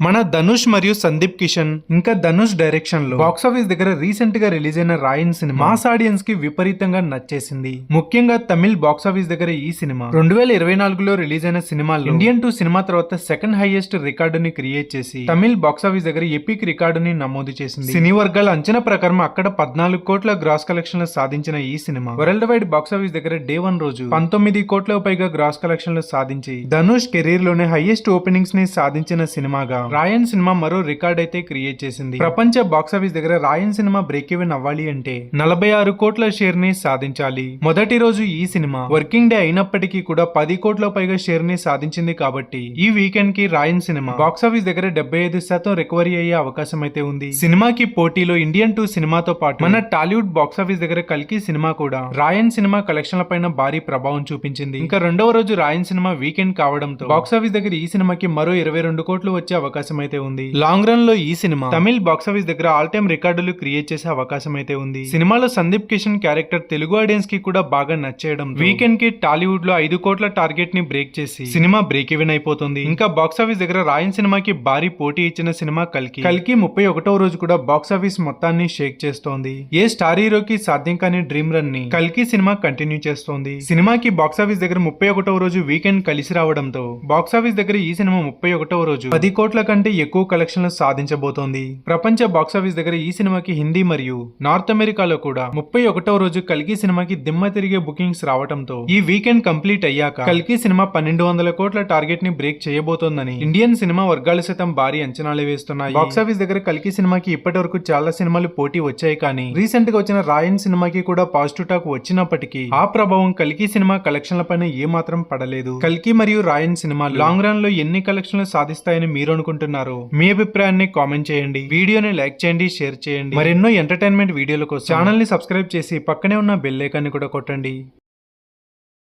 మన ధనుష్ మరియు సందీప్ కిషన్ ఇంకా ధనుష్ డైరెక్షన్లో బాక్స్ ఆఫీస్ దగ్గర రీసెంట్గా రిలీజ్ అయిన రాయన్ సినిమా మాస్ ఆడియన్స్కి విపరీతంగా నచ్చేసింది. ముఖ్యంగా తమిళ్ బాక్స్ ఆఫీస్ దగ్గర ఈ సినిమా రెండు వేల ఇరవై నాలుగులో రిలీజ్ అయిన సినిమాలో ఇండియన్ టూ సినిమా తర్వాత సెకండ్ హైయెస్ట్ రికార్డుని క్రియేట్ చేసి తమిళ్ బాక్స్ ఆఫీస్ దగ్గర ఎపిక్ రికార్డుని నమోదు చేసింది. సినీ వర్గాల అంచనా ప్రకారం అక్కడ పద్నాలుగు కోట్ల గ్రాస్ కలెక్షన్లు సాధించిన ఈ సినిమా. వరల్డ్ వైడ్ బాక్స్ ఆఫీస్ దగ్గర డే వన్ రోజు పంతొమ్మిది కోట్ల పైగా గ్రాస్ కలెక్షన్లు సాధించి ధనుష్ కెరీర్లోనే హైయెస్ట్ ఓపెనింగ్స్ని సాధించిన సినిమాగా రాయన్ సినిమా మరో రికార్డ్ అయితే క్రియేట్ చేసింది. ప్రపంచ బాక్స్ ఆఫీస్ దగ్గర రాయన్ సినిమా బ్రేక్ ఈవెన్ అవ్వాలి అంటే నలభై ఆరు కోట్ల షేర్ని సాధించాలి. మొదటి రోజు ఈ సినిమా వర్కింగ్ డే అయినప్పటికీ కూడా పది కోట్ల పైగా షేర్ని సాధించింది కాబట్టి ఈ వీకెండ్కి రాయన్ సినిమా బాక్స్ ఆఫీస్ దగ్గర డెబ్బై ఐదు శాతం రికవరీ అయ్యే అవకాశం అయితే ఉంది. సినిమాకి పోటీలో ఇండియన్ టూ సినిమాతో పాటు మన టాలీవుడ్ బాక్స్ ఆఫీస్ దగ్గర కలికి సినిమా కూడా రాయన్ సినిమా కలెక్షన్ల పైన భారీ ప్రభావం చూపించింది. ఇంకా రెండవ రోజు రాయన్ సినిమా వీకెండ్ కావడంతో బాక్స్ ఆఫీస్ దగ్గర ఈ సినిమాకి మరో ఇరవై రెండు కోట్లు వచ్చే అవకాశం అయితే ఉంది. లాంగ్ రన్లో ఈ సినిమా తమిళ్ బాక్స్ ఆఫీస్ దగ్గర ఆల్ టైమ్ రికార్డులు క్రియేట్ చేసే అవకాశం అయితే ఉంది. సినిమాలో సందీప్ కిషన్ క్యారెక్టర్ తెలుగు ఆడియన్స్కి కూడా బాగా నచ్చేయడం వీకెండ్కి టాలీవుడ్లో ఐదు కోట్ల టార్గెట్ని బ్రేక్ చేసి సినిమా బ్రేక్ ఈవెన్ అయిపోతుంది. ఇంకా బాక్స్ ఆఫీస్ దగ్గర రాయన్ సినిమాకి భారీ పోటీ ఇచ్చిన సినిమా కల్కి. కల్కి ముప్పై ఒకటో రోజు కూడా బాక్స్ ఆఫీస్ మొత్తాన్ని షేక్ చేస్తోంది. ఏ స్టార్ హీరోకి సాధ్యం కాని డ్రీమ్ రన్ని కల్కి సినిమా కంటిన్యూ చేస్తోంది. సినిమాకి బాక్స్ ఆఫీస్ దగ్గర ముప్పై ఒకటవ రోజు వీకెండ్ కలిసి రావడంతో బాక్స్ ఆఫీస్ దగ్గర ఈ సినిమా ముప్పై ఒకటవ రోజు పది కోట్ల కంటే ఎక్కువ కలెక్షన్లు సాధించబోతోంది. ప్రపంచ బాక్స్ ఆఫీస్ దగ్గర ఈ సినిమాకి హిందీ మరియు నార్త్ అమెరికాలో కూడా ముప్పై ఒకటో రోజు కల్కి సినిమాకి దిమ్మ తిరిగే బుకింగ్స్ రావడంతో ఈ వీకెండ్ కంప్లీట్ అయ్యాక కల్కి సినిమా పన్నెండు వందల కోట్ల టార్గెట్ని బ్రేక్ చేయబోతోందని ఇండియన్ సినిమా వర్గాలు సైతం భారీ అంచనాలు వేస్తున్నాయి. బాక్స్ ఆఫీస్ దగ్గర కల్కి సినిమాకి ఇప్పటి వరకు చాలా సినిమాలు పోటీ వచ్చాయి కానీ రీసెంట్గా వచ్చిన రాయన్ సినిమాకి కూడా పాజిటివ్ టాక్ వచ్చినప్పటికీ ఆ ప్రభావం కల్కి సినిమా కలెక్షన్ల పైన ఏమాత్రం పడలేదు. కల్కి మరియు రాయన్ సినిమా లాంగ్ రన్లో ఎన్ని కలెక్షన్లు సాధిస్తాయని మీరు అనుకుంటున్నారు మీ అభిప్రాయాన్ని కామెంట్ చేయండి. వీడియోని లైక్ చేయండి షేర్ చేయండి. మరెన్నో ఎంటర్టైన్మెంట్ వీడియోల కోసం ఛానల్ని సబ్స్క్రైబ్ చేసి పక్కనే ఉన్న బెల్ ఐకాన్ని కూడా కొట్టండి.